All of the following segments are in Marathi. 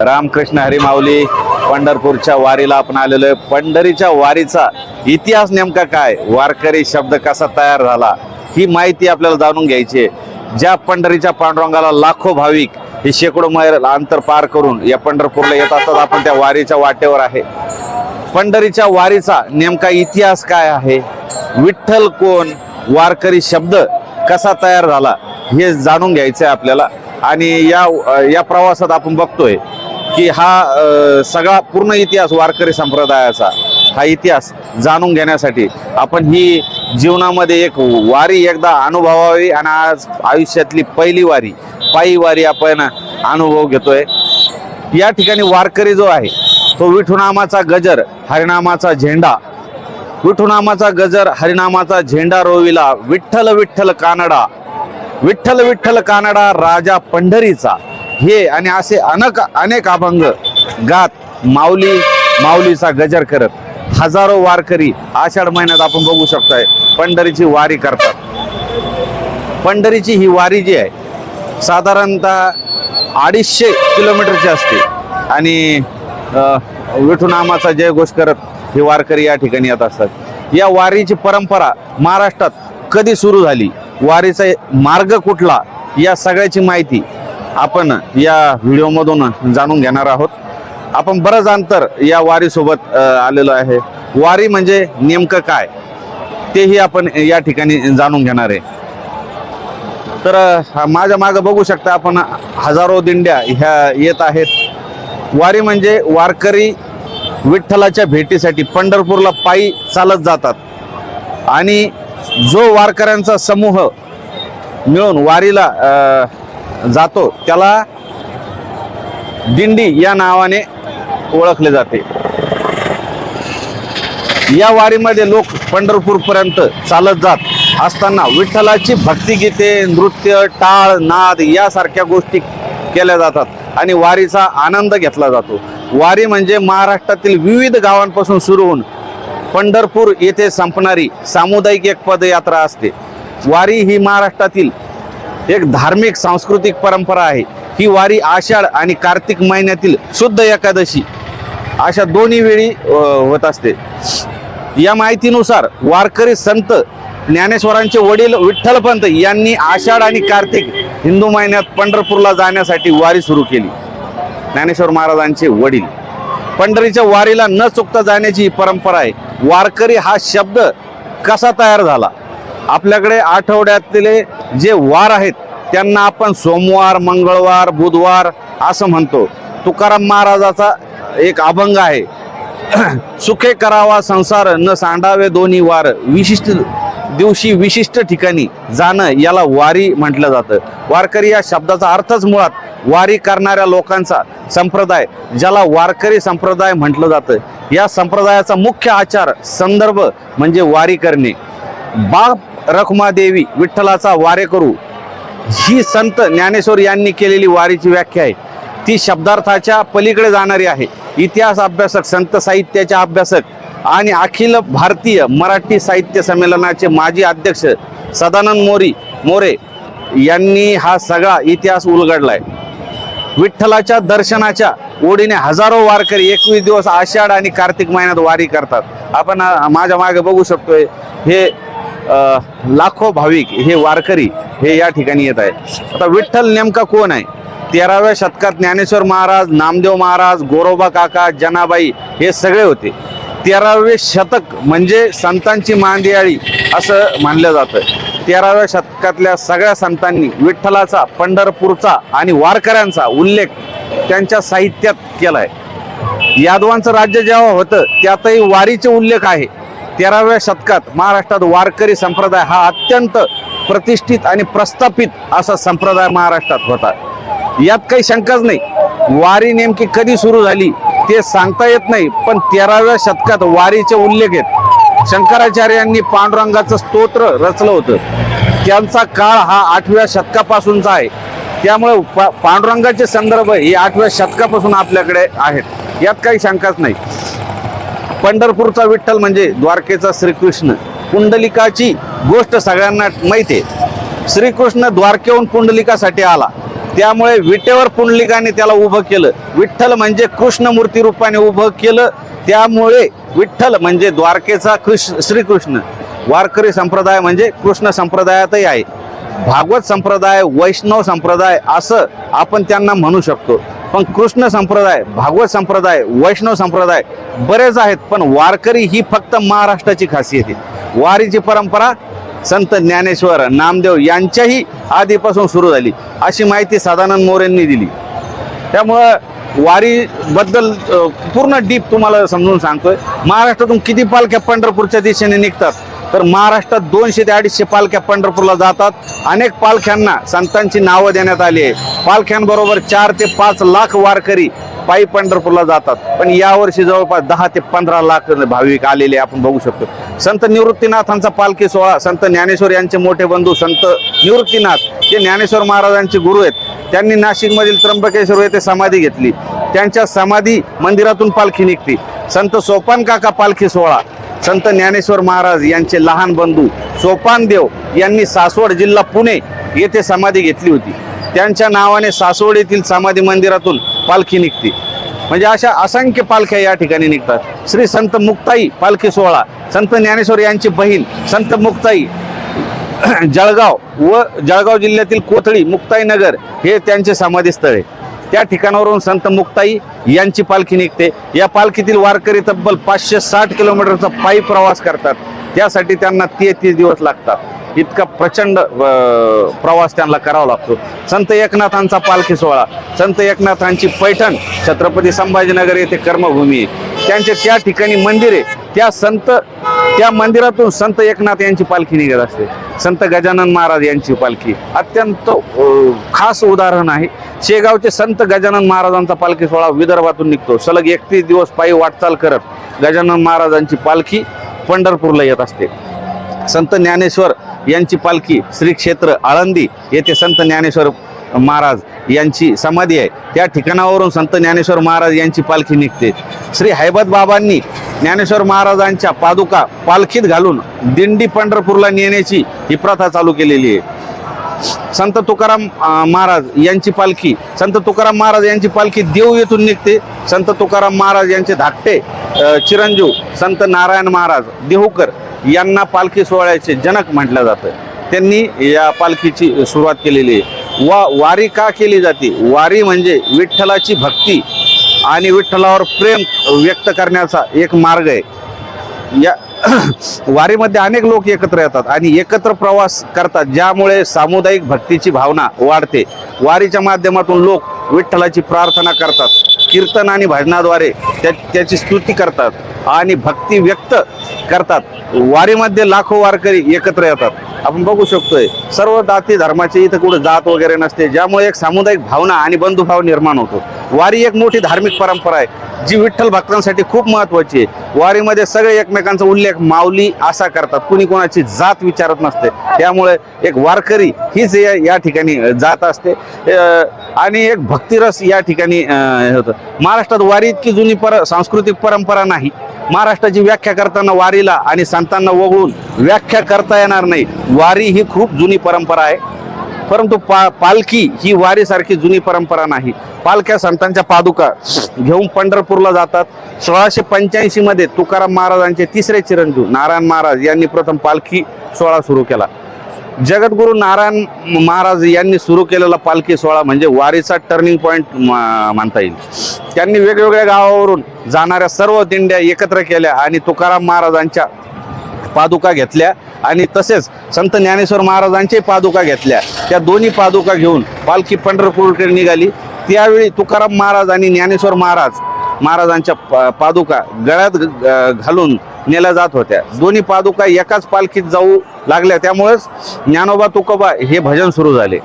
रामकृष्ण हरिमावली पंढरपूरच्या वारीला आपण आलेलो आहे. पंढरीच्या वारीचा इतिहास नेमका काय? वारकरी शब्द कसा तयार झाला? ही माहिती आपल्याला जाणून घ्यायची आहे. ज्या पंढरीच्या पांडुरंगाला लाखो भाविक हे शेकडो मैल अंतर पार करून या पंढरपूरला येत असतात. आपण त्या वारीच्या वाटेवर आहे. पंढरीच्या वारीचा नेमका इतिहास काय आहे? विठ्ठल कोण? वारकरी शब्द कसा तयार झाला? हे जाणून घ्यायचं आहे आपल्याला. आणि या या प्रवासात आपण बघतोय की हा सगळा पूर्ण इतिहास वारकरी संप्रदायाचा हा इतिहास जाणून घेण्यासाठी आपण ही जीवनामध्ये एक वारी एकदा अनुभवावी आणि आज आयुष्यातली पहिली वारी पायी वारी आपण अनुभव घेतोय. या ठिकाणी वारकरी जो आहे तो विठुनामाचा गजर हरिनामाचा झेंडा विठुनामाचा गजर हरिनामाचा झेंडा रोविला विठ्ठल विठ्ठल कानडा विठ्ठल विठ्ठल कानडा राजा पंढरीचा. हे आणि असे अनेक अनेक अभंग गात माऊली माऊलीचा गजर करत हजारो वारकरी आषाढ महिन्यात आपण बघू शकतोय. पंढरीची वारी करतात. पंढरीची ही वारी जी आहे साधारणतः अडीचशे किलोमीटरची असते. आणि विठूनामाचा विठुनामाचा जयघोष करत हे वारकरी या ठिकाणी येत असतात. या वारीची परंपरा महाराष्ट्रात कधी सुरू झाली? वारीचा मार्ग कुठला? या सगळ्याची माहिती आपण या व्हिडिओमधून जाणून घेणार आहोत. आपण बरंच अंतर या वारीसोबत आलेलो आहे. वारी म्हणजे नेमकं काय? तेही आपण या ठिकाणी जाणून घेणार आहे. तर माझ्या मागं बघू शकता आपण हजारो दिंड्या ह्या येत आहेत. वारी म्हणजे वारकरी विठ्ठलाच्या भेटीसाठी पंढरपूरला पायी चालत जातात. आणि जो वारकऱ्यांचा समूह मिळून वारीला जातो त्याला दिंडी या नावाने ओळखले जाते. या वारीमध्ये लोक पंढरपूरपर्यंत चालत जात असताना विठ्ठलाची भक्तिगीते नृत्य टाळ नाद यासारख्या गोष्टी केल्या जातात आणि वारीचा आनंद घेतला जातो. वारी म्हणजे महाराष्ट्रातील विविध गावांपासून सुरू होऊन पंढरपूर येथे संपणारी सामुदायिक एक पदयात्रा असते. वारी ही महाराष्ट्रातील एक धार्मिक सांस्कृतिक परंपरा आहे. ही वारी आषाढ आणि कार्तिक महिन्यातील शुद्ध एकादशी. अशा दोन्ही वेळी होत असते. या माहितीनुसार वारकरी संत ज्ञानेश्वरांचे वडील विठ्ठलपंत यांनी आषाढ आणि कार्तिक हिंदू महिन्यात पंढरपूरला जाण्यासाठी वारी सुरू केली. ज्ञानेश्वर महाराजांचे वडील. पंढरीच्या वारीला न चुकता जाण्याची ही परंपरा आहे. वारकरी हा शब्द कसा तयार झाला? आपल्याकडे आठवड्यातले जे वार आहेत त्यांना आपण सोमवार मंगळवार बुधवार असं म्हणतो. तुकाराम महाराजाचा एक अभंग आहे. सुखे करावा संसार न सांडावे दोन्ही वार. विशिष्ट दिवशी विशिष्ट ठिकाणी जाणं याला वारी म्हटलं जातं. वारकरी या शब्दाचा अर्थच मुळात वारी करणाऱ्या लोकांचा संप्रदाय ज्याला वारकरी संप्रदाय म्हटलं जातं. या संप्रदायाचा मुख्य आचार संदर्भ म्हणजे वारी करणे. बाप रखुमादेवी विठ्ठलाचा वारे करू. ही संत ज्ञानेश्वर यांनी केलेली वारीची व्याख्या आहे. ती शब्दार्थाच्या पलीकडे जाणारी आहे. इतिहास अभ्यासक संत साहित्याच्या अभ्यासक आणि अखिल भारतीय मराठी साहित्य संमेलनाचे माजी अध्यक्ष सदानंद मोरी मोरे यांनी हा सगळा इतिहास उलगडलाय. विठ्ठलाच्या दर्शनाच्या ओढीने हजारो वारकरी एकवीस दिवस आषाढ आणि कार्तिक महिन्यात वारी करतात. आपण माझ्या मागे बघू शकतोय हे लाखो भाविक हे वारकरी हे या ठिकाणी येत आहेत. आता विठ्ठल नेमका कोण आहे? तेराव्या शतकात ज्ञानेश्वर महाराज नामदेव महाराज गोरोबा काका जनाबाई हे सगळे होते. तेरावे शतक म्हणजे संतांची मांदियाळी असं मानलं जातं. तेराव्या शतकातल्या सगळ्या संतांनी विठ्ठलाचा पंढरपूरचा आणि वारकऱ्यांचा उल्लेख त्यांच्या साहित्यात केलाय. यादवांचं राज्य जेव्हा होतं त्यातही वारीचे उल्लेख आहे. तेराव्या शतकात महाराष्ट्रात वारकरी संप्रदाय हा अत्यंत प्रतिष्ठित आणि प्रस्थापित असा संप्रदाय महाराष्ट्रात होता. यात काही शंकाच नाही. वारी नेमकी कधी सुरू झाली ते सांगता येत नाही पण तेराव्या शतकात वारीचे उल्लेख आहेत. शंकराचार्यांनी पांडुरंगाचं स्तोत्र रचलं होतं. त्यांचा काळ हा आठव्या शतकापासूनचा आहे. त्यामुळे पा पांडुरंगाचे संदर्भ हे आठव्या शतकापासून आपल्याकडे आहेत. यात काही शंकाच नाही. पंढरपूरचा विठ्ठल म्हणजे द्वारकेचा श्रीकृष्ण. पुंडलिकाची गोष्ट सगळ्यांना माहिती आहे. श्रीकृष्ण द्वारकेहून पुंडलिकासाठी आला. त्यामुळे विटेवर पुंडलिकाने त्याला उभं केलं. विठ्ठल म्हणजे कृष्णमूर्ती रूपाने उभं केलं. त्यामुळे विठ्ठल म्हणजे द्वारकेचा कृष्ण श्रीकृष्ण. वारकरी संप्रदाय म्हणजे कृष्ण संप्रदायातही आहे. भागवत संप्रदाय वैष्णव संप्रदाय असं आपण त्यांना म्हणू शकतो. पण कृष्ण संप्रदाय भागवत संप्रदाय वैष्णव संप्रदाय बरेच आहेत पण वारकरी ही फक्त महाराष्ट्राची खासियत आहे. वारीची परंपरा संत ज्ञानेश्वर नामदेव यांच्याही आधीपासून सुरू झाली. अशी माहिती सदानंद मोरेंनी दिली. त्यामुळं वारीबद्दल पूर्ण डीप तुम्हाला समजून सांगतोय. महाराष्ट्रातून किती पालख्या पंढरपूरच्या दिशेने निघतात? तर महाराष्ट्रात दोनशे ते अडीचशे पालख्या पंढरपूरला जातात. अनेक पालख्यांना संतांची नावं देण्यात आली आहे. पालख्यांबरोबर चार ते पाच लाख वारकरी पायी पंढरपूरला जातात. पण यावर्षी जवळपास दहा ते पंधरा लाख भाविक आलेले आपण बघू शकतो. संत निवृत्तीनाथांचा पालखी सोहळा संत ज्ञानेश्वर यांचे मोठे बंधू संत निवृत्तीनाथ जे ज्ञानेश्वर महाराजांचे गुरु आहेत त्यांनी नाशिकमधील त्र्यंबकेश्वर येथे समाधी घेतली. त्यांच्या समाधी मंदिरातून पालखी निघते. संत सोपान काका पालखी सोहळा संत ज्ञानेश्वर महाराज यांचे लहान बंधू सोपानदेव यांनी सासवड जिल्हा पुणे येथे समाधी घेतली होती. त्यांच्या नावाने सासवड येथील समाधी मंदिरातून पालखी निघते. म्हणजे अशा असंख्य पालख्या या ठिकाणी निघतात. श्री संत मुक्ताई पालखी सोहळा संत ज्ञानेश्वर यांची बहीण संत मुक्ताई जळगाव व जळगाव जिल्ह्यातील कोथळी मुक्ताईनगर हे त्यांचे समाधीस्थळ आहे. त्या ठिकाणावरून संत मुक्ताई यांची पालखी निघते. या पालखीतील वारकरी तब्बल पाचशे साठ किलोमीटरचा पायी प्रवास करतात. त्यासाठी त्यांना तेहतीस दिवस लागतात. इतका प्रचंड प्रवास त्यांना करावा लागतो. संत एकनाथांचा पालखी सोहळा. संत एकनाथांची पैठण छत्रपती संभाजीनगर येथे कर्मभूमी त्यांचे त्या ठिकाणी मंदिरे त्या संत त्या मंदिरातून संत एकनाथ यांची पालखी निघत असते. संत गजानन महाराज यांची पालखी. अत्यंत खास उदाहरण आहे. शेगावचे संत गजानन महाराजांचा पालखी सोहळा विदर्भातून निघतो. सलग एकतीस दिवस पायी वाटचाल करत गजानन महाराजांची पालखी पंढरपूरला येत असते. संत ज्ञानेश्वर यांची पालखी श्री क्षेत्र आळंदी येथे संत ज्ञानेश्वर महाराज यांची समाधी आहे. त्या ठिकाणावरून संत ज्ञानेश्वर महाराज यांची पालखी निघते. श्री हैबत बाबांनी ज्ञानेश्वर महाराजांच्या पादुका पालखीत घालून दिंडी पंढरपूरला नेण्याची ही प्रथा चालू केलेली आहे. संत तुकाराम महाराज यांची पालखी संत तुकाराम महाराज यांची पालखी देव येथून निघते. संत तुकाराम महाराज यांचे धाकटे चिरंजीव संत नारायण महाराज देहूकर यांना पालखी सोहळ्याचे जनक म्हटलं जातं. त्यांनी या पालखीची सुरुवात केलेली आहे. वा वारी का केली जाते? वारी म्हणजे विठ्ठलाची भक्ती आणि विठ्ठलावर प्रेम व्यक्त करण्याचा एक मार्ग आहे. या वारीमध्ये अनेक लोक एकत्र येतात आणि एकत्र प्रवास करतात ज्यामुळे सामुदायिक भक्तीची भावना वाढते. वारीच्या माध्यमातून लोक विठ्ठलाची प्रार्थना करतात कीर्तन आणि भजनाद्वारे त्या त्याची स्तुती करतात आणि भक्ती व्यक्त करतात. वारीमध्ये लाखो वारकरी एकत्र येतात. आपण बघू शकतोय सर्व जाती धर्माचे इथं कुठं जात वगैरे नसते ज्यामुळे एक सामुदायिक भावना आणि बंधुभाव निर्माण होतो. वारी एक मोठी धार्मिक परंपरा आहे जी विठ्ठल भक्तांसाठी खूप महत्वाची आहे. वारीमध्ये सगळे एकमेकांचा उल्लेख माऊली असा करतात कुणी कोणाची जात विचारत नसते. त्यामुळे एक वारकरी हीच या या ठिकाणी जात असते. आणि एक भक्तिरस या ठिकाणी हे होतं. महाराष्ट्रात वारी इतकी जुनी पर सांस्कृतिक परंपरा नाही. महाराष्ट्राची व्याख्या करताना वारीला आणि संतांना वगळून व्याख्या करता येणार नाही. वारी ही खूप जुनी परंपरा आहे. परंतु पा पालखी ही वारीसारखी जुनी परंपरा नाही. पालख्या संतांच्या पादुका घेऊन पंढरपूरला जातात. सोळाशे पंच्याऐंशी मध्ये तुकाराम महाराजांचे तिसरे चिरंजीव नारायण महाराज यांनी प्रथम पालखी सोहळा सुरू केला. जगद्गुरू नारायण महाराज यांनी सुरू केलेला पालखी सोहळा म्हणजे वारीचा टर्निंग पॉईंट मानता येईल. त्यांनी वेगवेगळ्या गावावरून जाणाऱ्या सर्व दिंड्या एकत्र केल्या आणि तुकाराम महाराजांच्या पादुका घेतल्या आणि तसेच संत ज्ञानेश्वर महाराजांचे पादुका घेतल्या. त्या दोन्ही पादुका घेऊन पालखी पंढरपूरकडे निघाली. त्यावेळी तुकाराम महाराज आणि ज्ञानेश्वर महाराज महाराजांच्या पा- पादुका गळ्यात घालून नेल्या जात होत्या. दोन्ही पादुका एकाच पालखीत जाऊ लागल्या. त्यामुळेच ज्ञानोबा तुकोबा हे भजन सुरू झाले.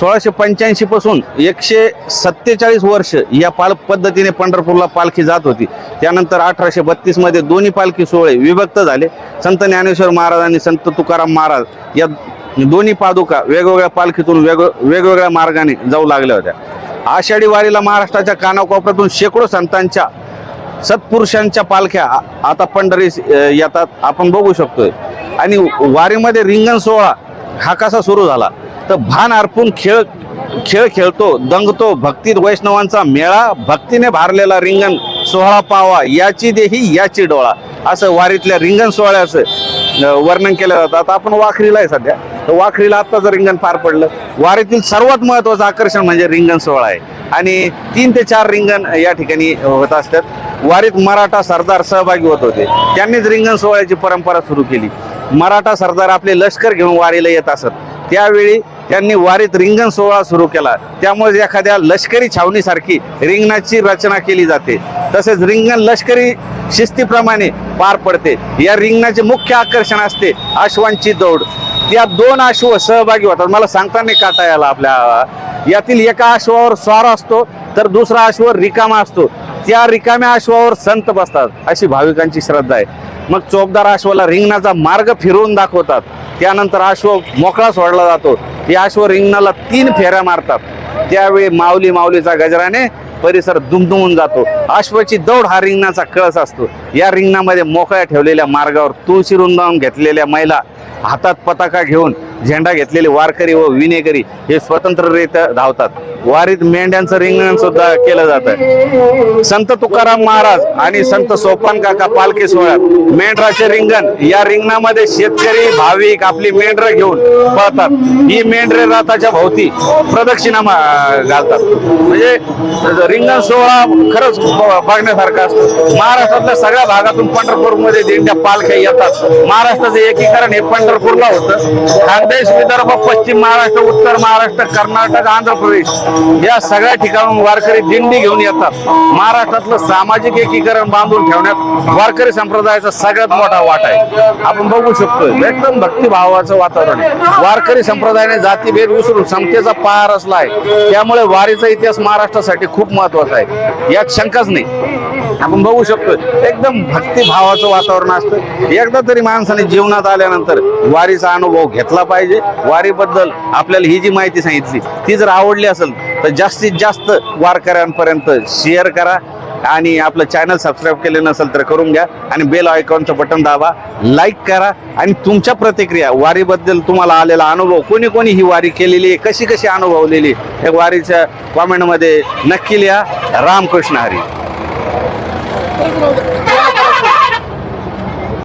सोळाशे पंच्याऐंशी पासून एकशे सत्तेचाळीस वर्ष या पाल पद्धतीने पंढरपूरला पालखी जात होती. त्यानंतर अठराशे बत्तीसमध्ये दोन्ही पालखी सोहळे विभक्त झाले. संत ज्ञानेश्वर महाराज आणि संत तुकाराम महाराज या दोन्ही पादुका वेगवेगळ्या पालखीतून वेग वेगवेगळ्या मार्गाने जाऊ लागल्या होत्या. आषाढी वारीला महाराष्ट्राच्या कानाकोपऱ्यातून शेकडो संतांच्या सत्पुरुषांच्या पालख्या आता पंढरीस येतात. आपण बघू शकतोय. आणि वारीमध्ये रिंगण सोहळा हा कसा सुरू झाला? तर भान अर्पून खेळ खेळ खेळतो दंगतो भक्तीत वैष्णवांचा मेळा भक्तीने भारलेला रिंगण सोहळा पावा याची देही याची डोळा. असं वारीतल्या रिंगण सोहळ्याचं वर्णन केलं जातं. आता आपण वाखरीला आहे सध्या. तर वाखरीला आत्ताचं रिंगण पार पडलं वारीतील सर्वात महत्वाचं आकर्षण म्हणजे रिंगण सोहळा आहे. आणि तीन ते चार रिंगण या ठिकाणी होत असतात. वारीत मराठा सरदार सहभागी होत होते. त्यांनीच रिंगण सोहळ्याची परंपरा सुरू केली. मराठा सरदार आपले लष्कर घेऊन वारीला येत असत. त्यावेळी त्यांनी वारीत रिंगण सोहळा सुरू केला. त्यामुळे एखाद्या लष्करी छावणीसारखी रिंगणाची रचना केली जाते. तसेच रिंगण लष्करी शिस्तीप्रमाणे पार पडते. या रिंगणाचे मुख्य आकर्षण असते अश्वांची दौड. त्या दोन अश्व सहभागी होतात. मला सांगता नाही काटा याला आपल्या यातील एका अश्वावर स्वार असतो तर दुसरा अश्व रिकामा असतो. त्या रिकाम्या अश्वावर संत बसतात अशी भाविकांची श्रद्धा आहे. मग चोपदार अश्वाला रिंगणाचा मार्ग फिरवून दाखवतात. त्यानंतर अश्व मोकळा सोडला जातो. या अश्व रिंगणाला तीन फेऱ्या मारतात. त्यावेळी माऊली माऊलीचा गजराने परिसर दुमदुमून जातो. अश्वची दौड हा रिंगणाचा कळस असतो. या रिंगणामध्ये मोकळ्या ठेवलेल्या मार्गावर तुळशी रुंदावून घेतलेल्या महिला हातात पताका घेऊन झेंडा घेतलेले वारकरी व विनेकरी हे स्वतंत्ररित्या धावतात. वारीत मेंढ्यांचं रिंगण सुद्धा केलं जातं संत तुकाराम महाराज आणि संत सोपान काका पालखी सोहळ्यात मेंढराचे रिंगण या रिंगणामध्ये शेतकरी भाविक आपली मेंढरं घेऊन पळतात. ही मेंढरे रथाच्या भोवती प्रदक्षिणा मा- घालतात. म्हणजे रिंगण सोहळा खरंच बघण्यासारखा असतो. महाराष्ट्रातल्या सगळ्या भागातून पंढरपूरमध्ये दिंड्या पालख्या येतात. महाराष्ट्राचं एकीकरण हे पंढरपूरला होतं. मध्यप्रदेश विदर्भ पश्चिम महाराष्ट्र उत्तर महाराष्ट्र कर्नाटक आंध्र प्रदेश या सगळ्या ठिकाणून वारकरी दिंडी घेऊन येतात. महाराष्ट्रातलं सामाजिक एकीकरण बांधून ठेवण्यात वारकरी संप्रदायाचा सगळ्यात मोठा वाटा आहे. आपण बघू शकतो एकदम भक्तिभावाचं वातावरण आहे. वारकरी संप्रदायाने जातीभेद विसरून समतेचा पार असला आहे त्यामुळे वारीचा इतिहास महाराष्ट्रासाठी खूप महत्त्वाचा आहे. यात शंकाच नाही. आपण बघू शकतो एकदम भक्तिभावाचं वातावरण असतं. एकदा तरी माणसाने जीवनात आल्यानंतर वारीचा अनुभव घेतला पाहिजे. पाहिजे. वारीबद्दल आपल्याला ही जी माहिती सांगितली ती जर आवडली असेल तर जास्तीत जास्त वारकऱ्यांपर्यंत शेअर करा. आणि आपलं चॅनल सबस्क्राईब केले नसेल तर करून घ्या. आणि बेल आयकॉनचं बटन दाबा. लाईक करा. आणि तुमच्या प्रतिक्रिया वारीबद्दल तुम्हाला आलेला अनुभव कोणी कोणी ही वारी केलेली आहे कशी कशी अनुभवलेली हे वारीच्या कॉमेंटमध्ये नक्की लिहा. रामकृष्ण हरी.